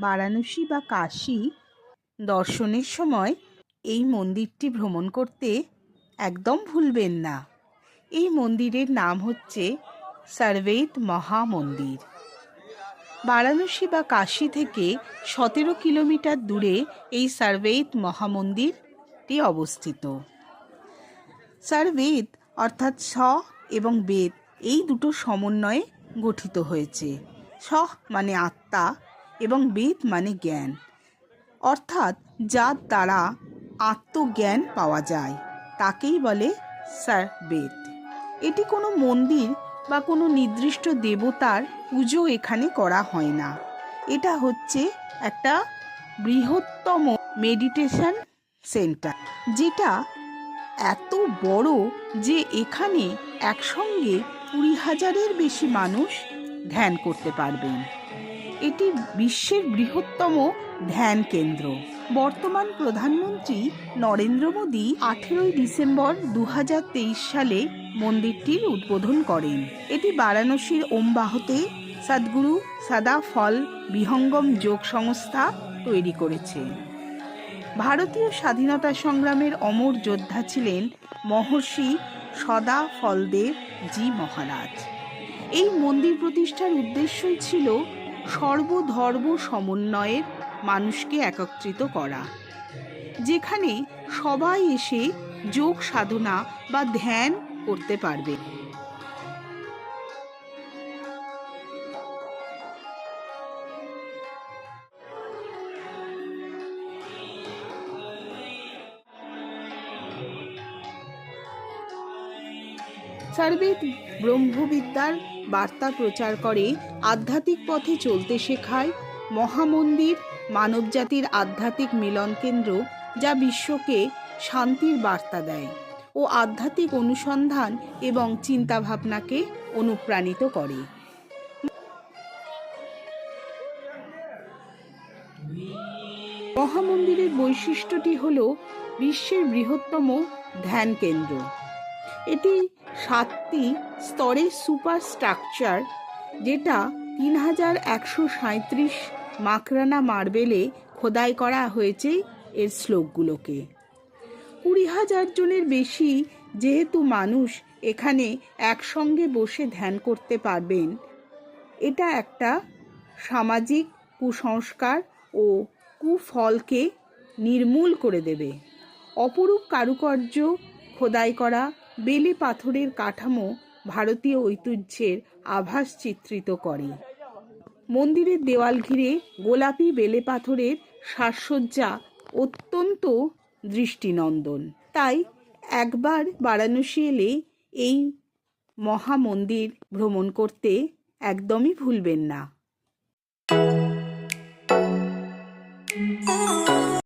বারাণসী বা কাশী দর্শনের সময় এই মন্দিরটি ভ্রমণ করতে একদম ভুলবেন না। এই মন্দিরের নাম হচ্ছে সার্ভেদ মহামন্দির। বারাণসী বা কাশী থেকে সতেরো কিলোমিটার দূরে এই সার্ভেদ মহামন্দিরটি অবস্থিত। সার্ভেদ অর্থাৎ স এবং বেদ এই দুটো সমন্বয়ে গঠিত হয়েছে। স মানে আত্মা এবং বেদ মানে জ্ঞান। অর্থাৎ যার দ্বারা আত্মজ্ঞান পাওয়া যায়, তাকেই বলে স্যার বেদ। এটি কোনো মন্দির বা কোনো নির্দিষ্ট দেবতার পুজো এখানে করা হয় না। এটা হচ্ছে একটা বৃহত্তম মেডিটেশন সেন্টার, যেটা এত বড় যে এখানে একসঙ্গে কুড়ি হাজারের বেশি মানুষ ধ্যান করতে পারবেন। এটি বিশ্বের বৃহত্তম ধ্যান কেন্দ্র। বর্তমান প্রধানমন্ত্রী নরেন্দ্র মোদী আঠেরোই ডিসেম্বর দু হাজার তেইশ সালে মন্দিরটির উদ্বোধন করেন। এটি বারাণসীর ওমবাহতে সদ্গুরু সাদা ফল বিহঙ্গম যোগ সংস্থা তৈরি করেছে। ভারতীয় স্বাধীনতা সংগ্রামের অমর যোদ্ধা ছিলেন মহর্ষি সদা ফলদেব জি মহারাজ। এই মন্দির প্রতিষ্ঠার উদ্দেশ্যই ছিল সর্বধর্ম সমন্বয়ের মানুষকে একত্রিত করা। যেখানে সবাই এসে যোগ সাধনা বা ধ্যান করতে পারবে। সার্বেদ ব্রহ্মবিদ্যার বার্তা প্রচার করে আধ্যাত্মিক পথে চলতে শেখায়। মহামন্দির মানবজাতির আধ্যাত্মিক মিলন কেন্দ্র যা বিশ্বকে শান্তির বার্তা দেয় ও আধ্যাত্মিক অনুসন্ধান এবং চিন্তাভাবনাকে অনুপ্রাণিত করে। মহামন্দিরের বৈশিষ্ট্যটি হল বিশ্বের বৃহত্তম ধ্যান কেন্দ্র। এটি সাতটি স্তরের সুপার স্ট্রাকচার যেটা তিন হাজার একশো সাঁত্রিশ মাকরানা মার্বেলে খোদাই করা হয়েছে এর শ্লোকগুলোকে। কুড়ি হাজার জনের বেশি যেহেতু মানুষ এখানে একসঙ্গে বসে ধ্যান করতে পারবেন, এটা একটা সামাজিক কুসংস্কার ও কুফলকে নির্মূল করে দেবে। অপরূপ কারুকার্য খোদাই করা বেলে পাথরের কাঠামো ভারতীয় ঐতিহ্যের আভাস চিত্রিত করে। মন্দিরের দেওয়াল ঘিরে গোলাপি বেলে পাথরের সাজসজ্জা অত্যন্ত দৃষ্টিনন্দন। তাই একবার বারাণসী এলে এই মহামন্দির ভ্রমণ করতে একদমই ভুলবেন না।